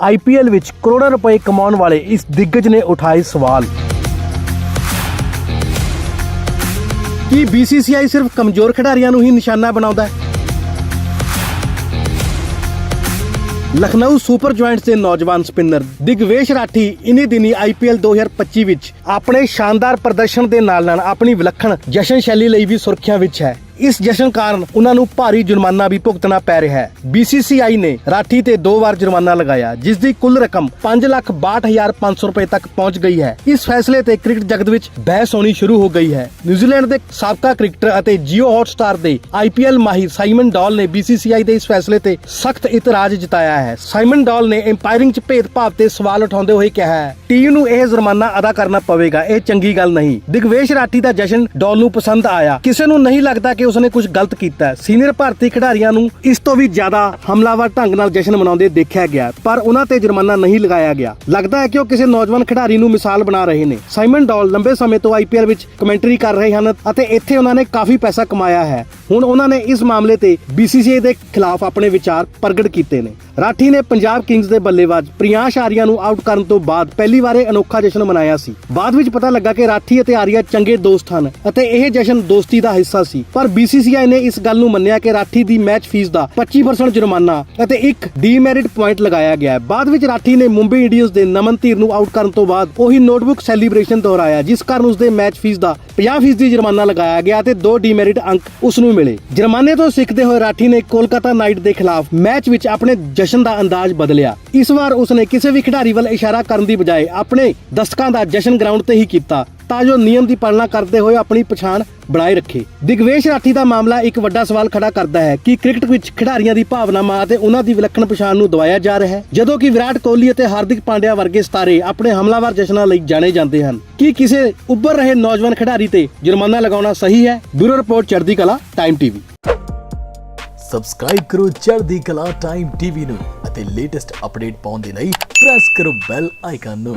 IPL ਵਿੱਚ ਕਰੋੜਾਂ ਰੁਪਏ ਕਮਾਉਣ ਵਾਲੇ ਇਸ ਦਿੱਗਜ ਨੇ ਉਠਾਏ ਸਵਾਲ। ਕੀ BCCI ਸਿਰਫ ਕਮਜ਼ੋਰ ਖਿਡਾਰੀਆਂ ਨੂੰ ਹੀ ਨਿਸ਼ਾਨਾ ਬਣਾਉਂਦਾ ਹੈ? ਲਖਨਊ ਸੁਪਰ ਜੁਆਇੰਟਸ ਦੇ ਨੌਜਵਾਨ ਸਪਿਨਰ ਦਿਗਵੇਸ਼ ਰਾਠੀ ਇਨੀ ਦਿਨੀ ਆਈਪੀਐਲ 2025 ਵਿੱਚ ਆਪਣੇ ਸ਼ਾਨਦਾਰ ਪ੍ਰਦਰਸ਼ਨ ਦੇ ਨਾਲ-ਨਾਲ ਆਪਣੀ ਵਿਲੱਖਣ ਜਸ਼ਨ ਸ਼ੈਲੀ ਲਈ ਵੀ ਸੁਰਖੀਆਂ ਵਿੱਚ ਹੈ। ਇਸ ਜਸ਼ਨ ਕਾਰਨ ਉਹਨਾਂ ਨੂੰ ਭਾਰੀ ਜੁਰਮਾਨਾ ਵੀ ਭੁਗਤਣਾ ਪੈ ਰਿਹਾ ਹੈ। BCCI ਨੇ ਰਾਠੀ ਤੇ ਦੋ ਵਾਰ ਜੁਰਮਾਨਾ ਲਗਾਇਆ, ਜਿਸ ਦੀ ਕੁੱਲ ਰਕਮ 562500 ਰੁਪਏ ਤੱਕ ਪਹੁੰਚ ਗਈ ਹੈ। ਇਸ ਫੈਸਲੇ ਤੇ ਕ੍ਰਿਕਟ ਜਗਤ ਵਿੱਚ ਬਹਿਸ ਹੋਣੀ ਸ਼ੁਰੂ ਹੋ ਗਈ ਹੈ। ਨਿਊਜ਼ੀਲੈਂਡ ਦੇ ਸਾਬਕਾ ਕ੍ਰਿਕਟਰ ਅਤੇ ਜੀਓ ਹੌਟਸਟਾਰ ਦੇ ਆਈਪੀਐਲ ਮਾਹਿਰ ਸਾਈਮਨ ਡਾਲ ਨੇ BCCI ਦੇ ਇਸ ਫੈਸਲੇ ਤੇ ਸਖਤ ਇਤਰਾਜ਼ ਜਤਾਇਆ ਹੈ। ਸਾਈਮਨ ਡਾਲ ਨੇ ਐਮਪਾਇਰਿੰਗ 'ਚ ਭੇਦਭਾਵ ਤੇ ਸਵਾਲ ਉਠਾਉਂਦੇ ਹੋਏ ਕਿਹਾ ਹੈ ਟੀਮ ਨੂੰ ਇਹ ਜੁਰਮਾਨਾ ਅਦਾ ਕਰਨਾ ਪਵੇਗਾ, ਇਹ ਚੰਗੀ ਗੱਲ ਨਹੀਂ। ਦਿਗਵੇਸ਼ ਰਾਠੀ ਦਾ ਜਸ਼ਨ ਡਾਲ ਨੂੰ ਪਸੰਦ ਆਇਆ। ਕਿਸੇ ਨੂੰ ਨਹੀਂ ਲੱਗਦਾ ਕਿ ਉਸਨੇ ਕੁਝ ਗਲਤ ਕੀਤਾ। ਸੀਨੀਅਰ ਭਾਰਤੀ ਖਿਡਾਰੀਆਂ ਨੂੰ ਇਸ ਤੋਂ ਵੀ ਜ਼ਿਆਦਾ ਹਮਲਾਵਰ ਢੰਗ ਨਾਲ ਜਸ਼ਨ ਮਨਾਉਂਦੇ ਦੇਖਿਆ ਗਿਆ, ਪਰ ਉਹਨਾਂ ਤੇ ਜੁਰਮਾਨਾ ਨਹੀਂ ਲਗਾਇਆ ਗਿਆ। ਲੱਗਦਾ ਹੈ ਕਿ ਉਹ ਕਿਸੇ ਨੌਜਵਾਨ ਖਿਡਾਰੀ ਨੂੰ ਮਿਸਾਲ ਬਣਾ ਰਹੇ ਨੇ। ਸਾਈਮਨ ਡਾਲ ਲੰਬੇ ਸਮੇਂ ਤੋਂ ਆਈਪੀਐਲ ਵਿੱਚ ਕਮੈਂਟਰੀ ਕਰ ਰਹੇ ਹਨ ਅਤੇ ਇੱਥੇ ਉਹਨਾਂ ਨੇ ਕਾਫੀ ਪੈਸਾ ਕਮਾਇਆ ਹੈ। ਹੁਣ ਉਹਨਾਂ ਨੇ ਇਸ ਮਾਮਲੇ ਤੇ BCCI ਦੇ ਖਿਲਾਫ ਆਪਣੇ ਵਿਚਾਰ ਪ੍ਰਗਟ ਕੀਤੇ ਨੇ। ਰਾਠੀ ਨੇ ਪੰਜਾਬ ਕਿੰਗਸ ਦੇ ਬੱਲੇਬਾਜ਼ ਪ੍ਰਿਆਂਸ਼ ਆਰੀਆ ਨੂੰ ਆਊਟ ਕਰਨ ਤੋਂ ਬਾਅਦ ਪਹਿਲੀ ਵਾਰ ਅਨੋਖਾ ਜਸ਼ਨ ਮਨਾਇਆ ਸੀ। ਬਾਅਦ ਵਿੱਚ ਪਤਾ ਲੱਗਾ ਕਿ ਰਾਠੀ ਅਤੇ ਆਰੀਆ ਚੰਗੇ ਦੋਸਤ ਹਨ ਅਤੇ ਇਹ ਜਸ਼ਨ ਦੋਸਤੀ ਦਾ ਹਿੱਸਾ ਸੀ। ਪਰ BCCI ਨੇ ਇਸ ਗੱਲ ਨੂੰ ਮੰਨਿਆ ਕਿ ਰਾਠੀ ਦੀ ਮੈਚ ਫੀਸ ਦਾ 25% ਜੁਰਮਾਨਾ ਅਤੇ ਇੱਕ ਡੀਮੈਰਿਟ ਪੁਆਇੰਟ ਲਗਾਇਆ ਗਿਆ ਬਾਅਦ ਵਿੱਚ ਰਾਠੀ ਨੇ ਮੁੰਬਈ ਇੰਡੀਅਨਸ ਦੇ ਨਮਨ ਧੀਰ ਨੂੰ ਆਊਟ ਕਰਨ ਤੋਂ ਬਾਅਦ ਉਹੀ ਨੋਟਬੁੱਕ ਸੈਲੀਬ੍ਰੇਸ਼ਨ ਦੁਹਰਾਇਆ, ਜਿਸ ਕਾਰਨ ਉਸ ਦੇ ਮੈਚ ਫੀਸ ਦਾ 50% ਜੁਰਮਾਨਾ ਲਗਾਇਆ ਗਿਆ ਤੇ ਦੋ ਡੀਮੈਰਿਟ ਅੰਕ ਉਸ ਨੂੰ ਮਿਲੇ। ਜੁਰਮਾਨੇ ਤੋਂ ਸਿੱਖਦੇ ਹੋਏ ਰਾਠੀ ਨੇ ਕੋਲਕਾਤਾ ਨਾਈਟ ਦੇ ਖਿਲਾਫ ਮੈਚ ਵਿੱਚ ਆਪਣੇ ਜਸ਼ਨ ਦਾ ਅੰਦਾਜ਼ ਬਦਲਿਆ। ਇਸ ਵਾਰ ਉਸਨੇ ਕਿਸੇ ਵੀ ਖਿਡਾਰੀ ਵੱਲ ਇਸ਼ਾਰਾ ਕਰਨ ਦੀ ਬਜਾਏ ਆਪਣੇ ਦਸਤਕਾਂ ਦਾ ਜਸ਼ਨ ਗਰਾਊਂਡ ਤੇ ਹੀ ਕੀਤਾ। ਤਾਂ ਜੋ ਨਿਯਮ ਦੀ ਪਾਲਣਾ ਕਰਦੇ ਹੋਏ ਆਪਣੀ ਪਛਾਣ ਬਣਾਏ ਰੱਖੇ। ਦਿਗਵੇਸ਼ ਰਾਠੀ ਦਾ ਮਾਮਲਾ ਇੱਕ ਵੱਡਾ ਸਵਾਲ ਖੜਾ ਕਰਦਾ ਹੈ ਕਿ ਕ੍ਰਿਕਟ ਵਿੱਚ ਖਿਡਾਰੀਆਂ ਦੀ ਭਾਵਨਾਵਾਂ ਅਤੇ ਉਹਨਾਂ ਦੀ ਵਿਲੱਖਣ ਪਛਾਣ ਨੂੰ ਦਬਾਇਆ ਜਾ ਰਿਹਾ ਹੈ, ਜਦੋਂ ਕਿ ਵਿਰਾਟ ਕੋਹਲੀ ਅਤੇ ਹਾਰਦਿਕ ਪਾਂਡਿਆ ਵਰਗੇ ਸਿਤਾਰੇ ਆਪਣੇ ਹਮਲਾਵਰ ਜਸ਼ਨਾਂ ਲਈ ਜਾਣੇ ਜਾਂਦੇ ਹਨ। ਕੀ ਕਿਸੇ ਉੱਭਰ ਰਹੇ ਨੌਜਵਾਨ ਖਿਡਾਰੀ ਤੇ ਜੁਰਮਾਨਾ ਲਗਾਉਣਾ ਸਹੀ ਹੈ? ਬਿਊਰੋ ਰਿਪੋਰਟ, ਚੜ੍ਹਦੀ ਕਲਾ ਟਾਈਮ ਟੀਵੀ ਸਬਸਕ੍ਰਾਈਬ ਕਰੋ ਚੜ੍ਹਦੀ ਕਲਾ ਟਾਈਮ ਟੀਵੀ ਨੂੰ ਅਤੇ ਲੇਟੈਸਟ ਅਪਡੇਟ ਪਾਉਣ ਦੇ ਲਈ ਪ੍ਰੈਸ ਕਰੋ ਬੈਲ ਆਈਕਨ ਨੂੰ।